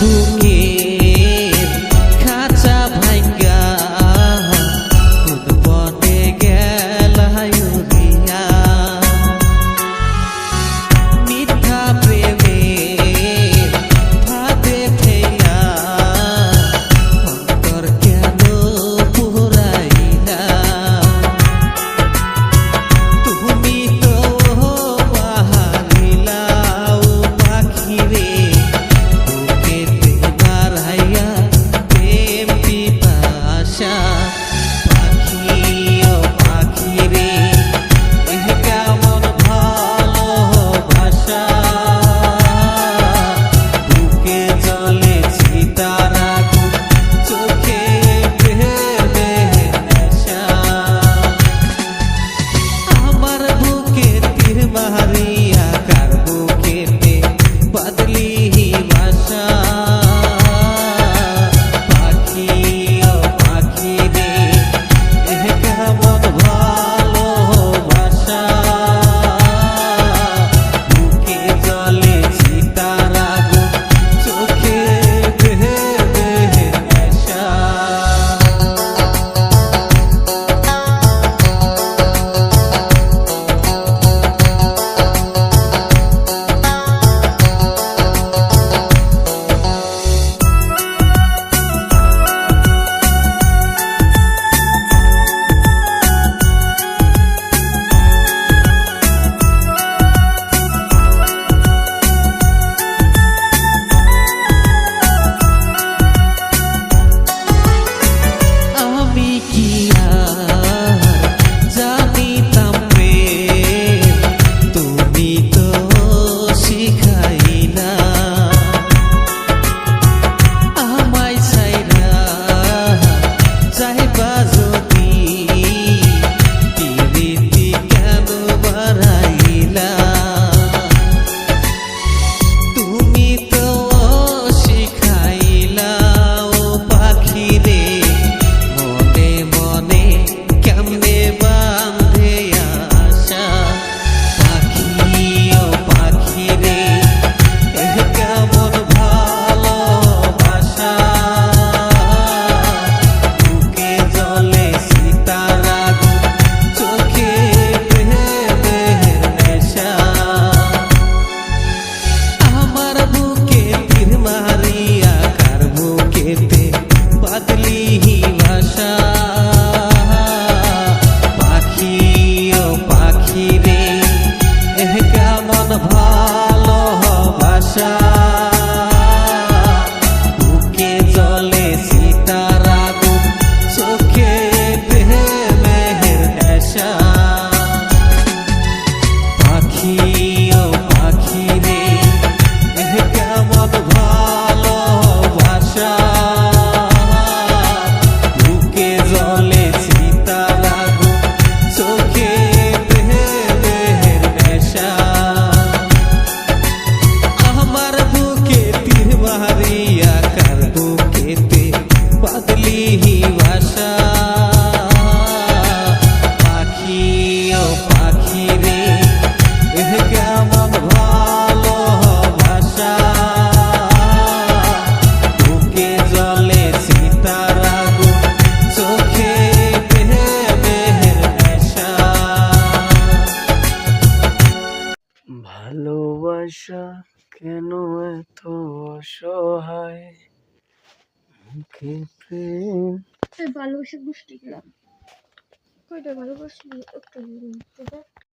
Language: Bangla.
dormir 你。কেন এত অসহায়? মুখে প্রেম। ভালোবাসা গোষ্ঠী গেলাম কইটা ভালোবাসলি? একটু